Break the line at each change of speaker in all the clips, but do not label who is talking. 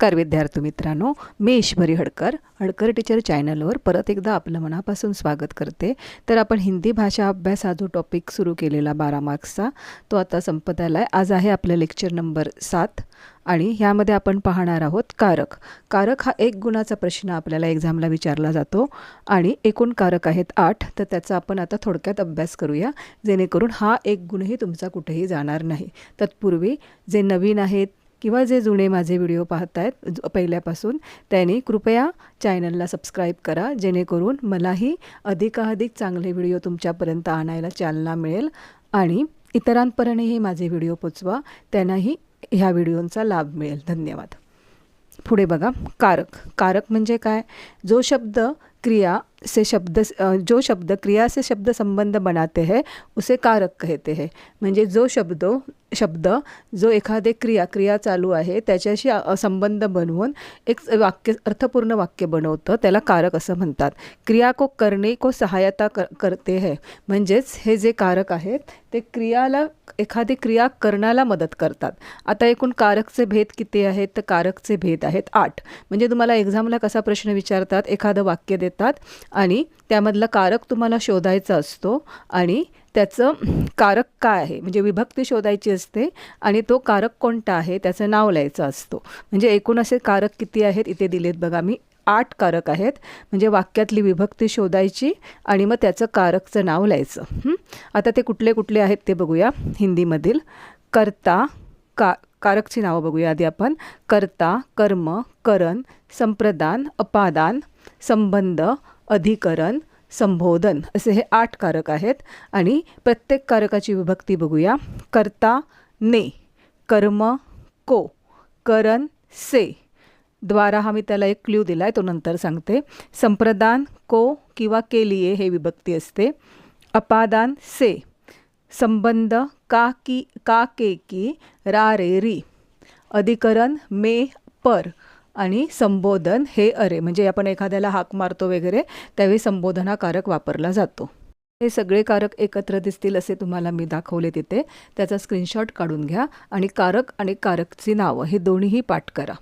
नमस्कार विद्यार्थी मित्रांनो मी ईश्वरी हडकर हडकर टीचर चॅनलवर परत एकदा आपलं मनापासून स्वागत करते. तर आपण हिंदी भाषा अभ्यास हा जो टॉपिक सुरू केलेला बारा मार्क्सचा तो आता संपत आला आहे आज आहे आपलं लेक्चर नंबर सात आणि ह्यामध्ये आपण पाहणार आहोत कारक. कारक हा एक गुणाचा प्रश्न आपल्याला एक्झामला विचारला जातो आणि एकूण कारक आहेत आठ तर त्याचा आपण आता थोडक्यात अभ्यास करूया. जेणेकरून हा एक गुणही तुमचा कुठेही जाणार नाही. तत्पूर्वी जे नवीन आहेत किंवा जे जुने माझे व्हिडिओ पाहत आहेत पहिल्यापासून त्यांनी कृपया चॅनलला सबस्क्राईब करा जेणेकरून मलाही अधिकाधिक चांगले व्हिडिओ तुमच्यापर्यंत आणायला चालना मिळेल आणि इतरांपर्यंतही माझे व्हिडिओ पोचवा त्यांनाही ह्या व्हिडिओंचा लाभ मिळेल. धन्यवाद. पुढे बघा कारक. कारक म्हणजे काय? जो शब्द क्रिया से शब्द जो शब्द क्रिया से शब्द संबंध बनाते हैं उसे कारक कहते हैं। म्हणजे जो शब्द शब्द जो एखादे क्रिया क्रिया चालू आहे त्याच्याशी संबंध बनवून एक वाक्य अर्थपूर्ण वाक्य बनवतं त्याला कारक असं म्हणतात. क्रिया को करणे को सहायता कर करते है. म्हणजेच हे जे कारक आहेत ते क्रियाला एखादी क्रिया करण्याला मदत करतात. आता एकूण कारकचे भेद किती आहेत? तर कारकचे भेद आहेत आठ. म्हणजे तुम्हाला एक्झामला कसा प्रश्न विचारतात? एखादं वाक्य देतात. आणि त्यामधला कारक तुम्हाला शोधायचा असतो आणि त्याचं कारक काय आहे? म्हणजे विभक्ती शोधायची असते आणि तो कारक कोणता आहे? त्याचं नाव लिहायचं असतो. म्हणजे एकूण असे कारक किती आहेत? इथे दिलेत बघा. मी आठ कारक आहेत. म्हणजे वाक्यातली विभक्ती शोधायची आणि मग त्याचं कारकचं नाव लिहायचं. आता ते कुठले कुठले आहेत ते बघूया हिंदीमधील. कर्ता का कारकची नावं बघूया आधी आपण. कर्ता कर्म करण संप्रदान अपादान संबंध अधिकरण संबोधन असे हे आठ कारक आहेत. आणि प्रत्येक कारकाची विभक्ती बघूया. कर्ता ने. कर्म को. करण से. द्वारा हा मी त्याला एक क्ल्यू दिला आहे तो नंतर सांगते. संप्रदान को किंवा के लिए हे विभक्ती असते. अपादान से. संबंध का की का के की रा रे री. अधिकरण मे पर. आणि संबोधन हे अरे म्हणजे आपण एखाद्याला हाक मारतो वगैरे त्यावेळी संबोधन हा कारक वापरला जातो. हे सगळे कारक एकत्र दिसतील असे तुम्हाला मी दाखवले तिथे. त्याचा स्क्रीनशॉट काढून घ्या आणि कारक आणि कारकची नावं हे दोन्हीही पाठ करा.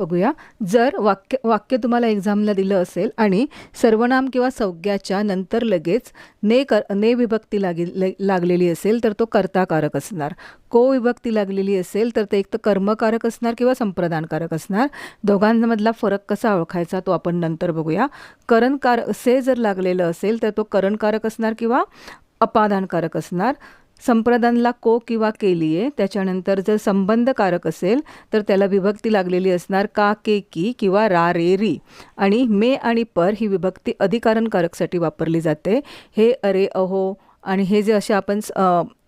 बघूया. जर वाक्य वाक्य तुम्हाला एक्झामला दिलं असेल आणि सर्वनाम किंवा संज्ञाच्या नंतर लगेच ने कर ने विभक्ती लागे लागलेली असेल तर तो कर्ताकारक असणार. को विभक्ती लागलेली असेल तर ते एक तर कर्मकारक असणार किंवा संप्रदानकारक असणार. दोघांमधला फरक कसा ओळखायचा तो आपण नंतर बघूया. करणकार से जर लागलेलं असेल तर तो करणकारक असणार किंवा अपादानकारक असणार. संप्रदानला को किंवा केलीये त्याच्यानंतर जर संबंधकारक असेल तर त्याला विभक्ती लागलेली असणार का के की किंवा रा रे री. आणि मे आणि पर ही विभक्ती अधिकारणकारकसाठी वापरली जाते. हे अरे अहो आणि हे जे असे आपण स-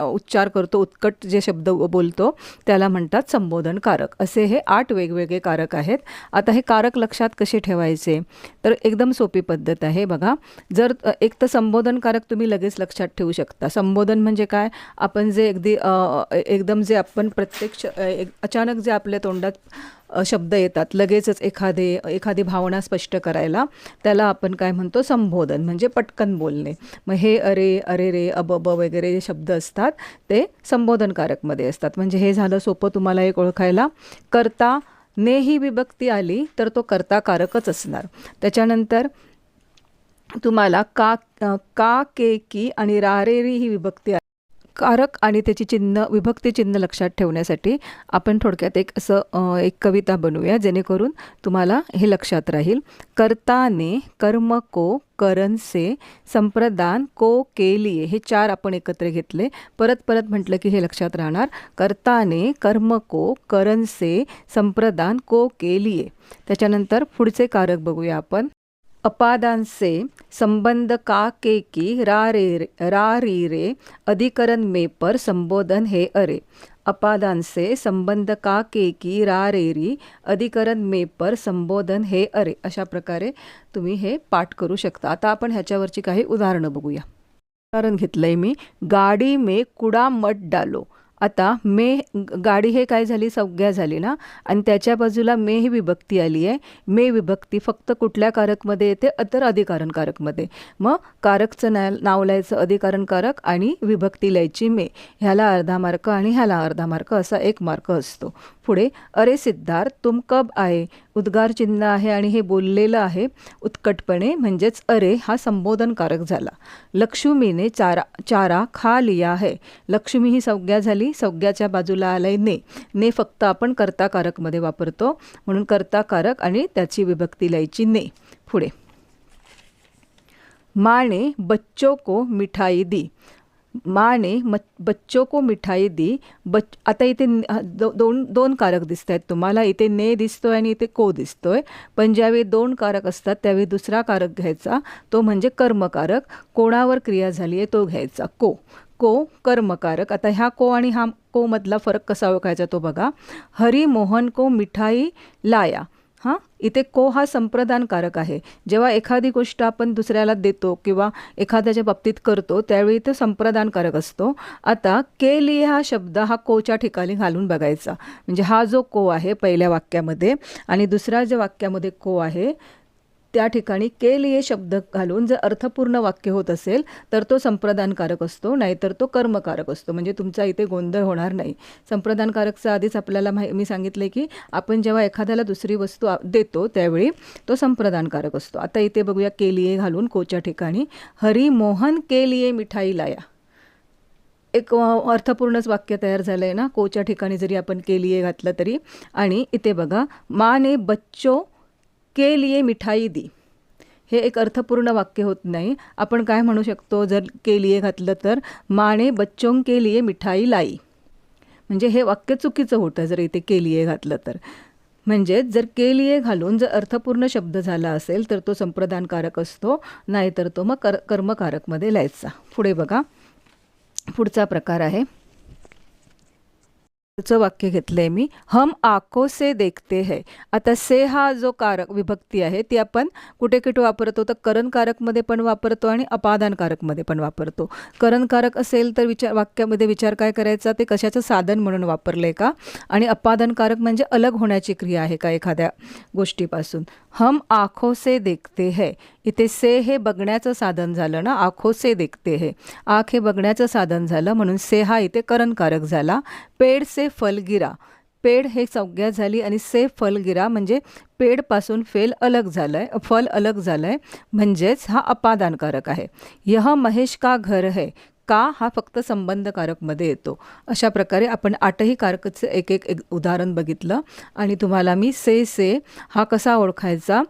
उच्चार करतो उत्कट जे शब्द बोलतो त्याला म्हणतात संबोधनकारक. असे हे आठ वेगवेगळे कारक आहेत. आता हे कारक लक्षात कसे ठेवायचे? तर एकदम सोपी पद्धत आहे बघा. जर एक तर संबोधनकारक तुम्ही लगेच लक्षात ठेवू शकता. संबोधन म्हणजे काय? आपण जे अगदी एकदम जे आपण प्रत्यक्ष एक- अचानक जे आपल्या तोंडात शब्द येतात. लगेचच एखादे एखादी भावना स्पष्ट करायला त्याला आपण काय म्हणतो संबोधन म्हणजे पटकन बोलणे. मग हे अरे अरे रे अबब वगैरे जे शब्द असतात ते संबोधनकारकमध्ये असतात. म्हणजे हे झालं सोपं तुम्हाला एक ओळखायला. करता ने ही विभक्ती आली तर तो कर्ताकारकच असणार. त्याच्यानंतर तुम्हाला का का के की आणि रारेरी ही विभक्ती कारक आणि त्याची चिन्ह विभक्ती चिन्ह लक्षात ठेवण्यासाठी आपण थोडक्यात एक असं एक कविता बनवूया जेणेकरून तुम्हाला हे लक्षात राहील. कर्ताने कर्म को करनसे संप्रदान को केलिये हे चार आपण एकत्र घेतले. परत परत म्हटलं की हे लक्षात राहणार. कर्ताने कर्म को करनसे संप्रदान को केलिये त्याच्यानंतर पुढचे कारक बघूया आपण. अपादांसे संबंध का के की रा रे रा री रे अधिकरण मेपर संबोधन हे अरे अपादांसे संबंध का के की रा रे री अधिकरण में पर संबोधन हे अरे अशा प्रकारे तुम्ही हे पाठ करू शकता आता आपण ह्याच्यावरची काही उदाहरणं बघूया उदाहरण घेतलंय मी गाडी में कुडा मठ डालो आता मे गाडी हे काय झाली? संज्ञा झाली ना? आणि त्याच्या बाजूला मे ही विभक्ती आली आहे. मे विभक्ती फक्त कुठल्या कारकमध्ये येते? तर अधिकारण कारकमध्ये मग कारकचं ना नाव लिहायचं अधिकारण कारक आणि विभक्ती लिहायची मे. ह्याला अर्धा मार्क आणि ह्याला अर्धा मार्क असा एक मार्क असतो. पुढे अरे सिद्धार्थ तुम कब आहे उद्गार चिन्ह आहे आणि हे बोललेलं आहे उत्कटपणे म्हणजेच अरे हा संबोधनकारक झाला. लक्ष्मीने चारा चारा खा लिया है. लक्ष्मी ही संज्ञा झाली संज्ञाच्या बाजूला आलंय ने. ने फक्त आपण कर्ताकारकमध्ये वापरतो म्हणून कर्ताकारक आणि त्याची विभक्ती लिहायची ने. पुढे. माँ ने बच्चों को मिठाई दी. माँ ने बच्चों को मिठाई दी। बच आता इथे दो, दोन दोन कारक दिसत आहेत तुम्हाला. इथे ने दिसतोय आणि इथे को दिसतोय. पण ज्यावेळी दोन कारक असतात त्यावेळी दुसरा कारक घ्यायचा. तो म्हणजे कर्मकारक. कोणावर क्रिया झाली आहे तो घ्यायचा. को. को कर्मकारक. आता ह्या को आणि हा को मधला फरक कसा ओळखायचा तो बघा. हरी मोहन को मिठाई लाया. हां? इथे को हा संप्रदानकारक आहे. जेव्हा एखादी गोष्ट आपण दुसऱ्याला देतो किंवा एखाद्याच्या बाबतीत करतो त्यावेळी तो संप्रदानकारक असतो. आता के लिए हा शब्द हा कोच्या ठिकाणी घालून बघायचा. म्हणजे हा जो को आहे पहिल्या वाक्यामध्ये आणि दुसऱ्या ज्या वाक्यामध्ये को आहे त्या ठिकाणी के लिए शब्द घालून जर अर्थपूर्ण वाक्य होत असेल तर तो संप्रदानकारक असतो नाहीतर तो कर्मकारक असतो. म्हणजे तुमचा इथे गोंधळ होणार नाही. संप्रदानकारकचा आधीच आपल्याला माहि मी सांगितलं की आपण जेव्हा एखाद्याला दुसरी वस्तू देतो त्यावेळी तो संप्रदानकारक असतो. आता इथे बघूया के लिए घालून कोच्या ठिकाणी हरी मोहन के लिए मिठाई लाया. एक अर्थपूर्णच वाक्य तयार झालं आहे ना? कोच्या ठिकाणी जरी आपण के लिए घातलं तरी. आणि इथे बघा माने बच्चो के लिए मिठाई दी. हे एक अर्थपूर्ण वाक्य होत नाही. आपण काय म्हणू शकतो? जर के लिए घातलं तर माने बच्चों के लिए मिठाई लाई. म्हणजे हे वाक्य चुकीचं होतं जर इथे के लिए घातलं तर. म्हणजेच जर के लिए घालून जर अर्थपूर्ण शब्द झाला असेल तर तो संप्रदानकारक असतो नाहीतर तो मग कर कर्मकारकमध्ये लिहायचा पुढे बघा. पुढचा प्रकार आहे. चं वाक्य घेतलं आहे मी. हम आको से देखते है. आता से हा जो कारक विभक्ती आहे ती आपण कुठे कुठे वापरतो? तर करणकारकमध्ये पण वापरतो आणि अपादानकारकमध्ये पण वापरतो. करणकारक असेल तर विचार वाक्यामध्ये विचार काय करायचा? ते कशाचं साधन म्हणून वापरलंय का? आणि अपादानकारक म्हणजे अलग होण्याची क्रिया आहे का एखाद्या गोष्टीपासून? हम आखो से देखते है. इथे से हे बघण्याचं साधन झालं ना आखो से देखते हे. आख हे बघण्याचं साधन झालं म्हणून से हा इथे करणकारक झाला. पेड से फलगिरा पेड हे संज्ञा झाली आणि से फलगिरा म्हणजे पेडपासून फेल अलग झालं आहे फल अलग झालं आहे म्हणजेच हा अपादानकारक आहे. यह महेश का घर है? का हा फक्त संबंधकारकमध्ये येतो? अशा प्रकारे आपण आठही कारकचं एक एक एक उदाहरण बघितलं. आणि तुम्हाला मी से से हा कसा ओळखायचा?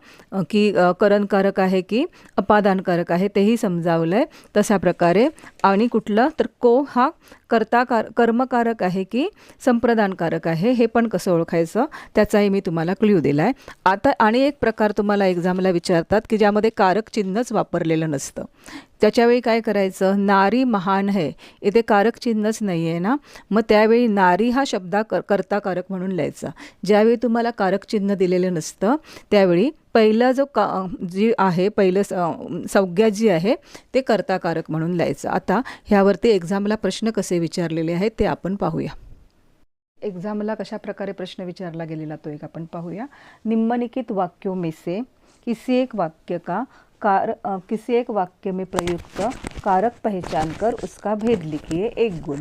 की करणकारक आहे की अपादानकारक आहे तेही समजावलं आहे तशा प्रकारे आणि कुठलं? तर को हा कर्ताकार कर्मकारक आहे की संप्रदानकारक आहे हे पण कसं ओळखायचं? त्याचाही मी तुम्हाला क्ल्यू दिला आहे आता आणि एक प्रकार तुम्हाला एक्झामला विचारतात की ज्यामध्ये कारक चिन्हच वापरलेलं नसतं. त्याच्यावेळी काय करायचं? नारी महान है. इथे कारक चिन्हच नाही आहे ना? मग त्यावेळी नारी हा शब्दा कर कर्ताकारक म्हणून लिहायचा. ज्यावेळी तुम्हाला कारक चिन्ह दिलेलं नसतं त्यावेळी पहिला जो का जी आहे पहिलं स- संज्ञा जी आहे ते कर्ताकारक म्हणून लिहायचं. आता ह्यावरती एक्झामला प्रश्न कसे विचारलेले आहेत ते आपण पाहूया. एक्झामला कशा प्रकारे प्रश्न विचारला गेलेला तो एक आपण पाहूया. निम्नलिखित वाक्यो में से किसी एक वाक्य का कार किसी एक वाक्य में प्रयुक्त कारक पहचान कर उसका भेद लिखिए एक गुण.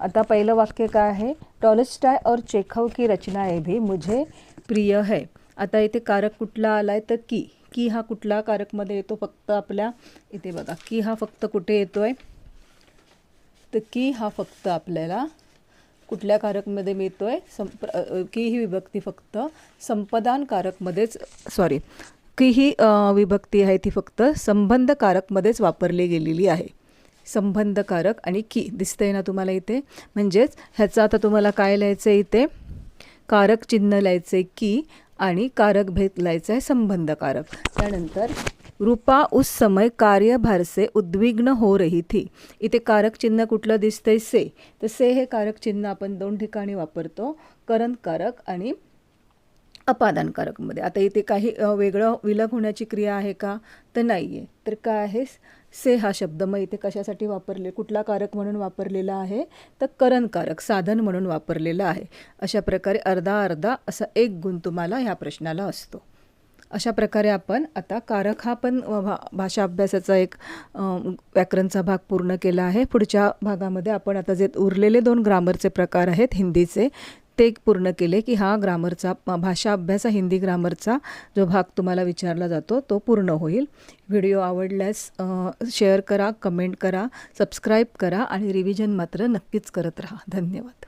आता पहिलं वाक्य काय आहे? टॉलस्टाय और चेखव की रचनाएं भी मुझे प्रिय है. आता इथे कारक कुठला आला आहे तर की. की हा कुठला कारकमध्ये येतो? फक्त आपल्या इथे बघा. की हा फक्त कुठे येतो आहे तर की हा फक्त आपल्याला कुठल्या कारकमध्ये मिळतोय? संप की ही विभक्ती फक्त संपदान कारकमध्येच सॉरी की ही विभक्ती आहे ती फक्त संबंधकारकमध्येच वापरली गेलेली आहे. संबंधकारक आणि की. दिसतंय ना तुम्हाला इथे? म्हणजेच ह्याचं आता तुम्हाला काय लिहायचं आहे इथे? कारक चिन्ह लिहायचे की आणि कारक भेद लिहायचं आहे संबंधकारक. त्यानंतर रूपा उस समय कार्यभार से उद्विग्न हो रही थी. इथे कारक चिन्ह कुठलं दिसतंय से? तर से हे कारक चिन्ह आपण दोन ठिकाणी वापरतो. करणकारक आणि अपादानकारकमध्ये आता इथे काही वेगळं विलग होण्याची क्रिया आहे का? तर नाही आहे तर काय आहे? से हा शब्द. मग इथे कशासाठी वापरले? कुठला कारक म्हणून वापरलेला आहे? तर करणकारक साधन म्हणून वापरलेलं आहे. अशा प्रकारे अर्धा अर्धा असा एक गुण तुम्हाला ह्या प्रश्नाला असतो. अशा प्रकारे आपण आता कारक हा पण भा भाषा अभ्यासाचा एक व्याकरणचा भाग पूर्ण केला आहे. पुढच्या भागामध्ये आपण आता जे उरलेले दोन ग्रामरचे प्रकार आहेत हिंदीचे ते पूर्ण केले की हा ग्रामरचा भाषा अभ्यास हिंदी ग्रामरचा जो भाग तुम्हाला विचारला जातो तो पूर्ण होईल. व्हिडिओ आवडल्यास शेअर करा कमेंट करा सबस्क्राईब करा आणि रिव्हिजन मात्र नक्कीच करत राहा. धन्यवाद.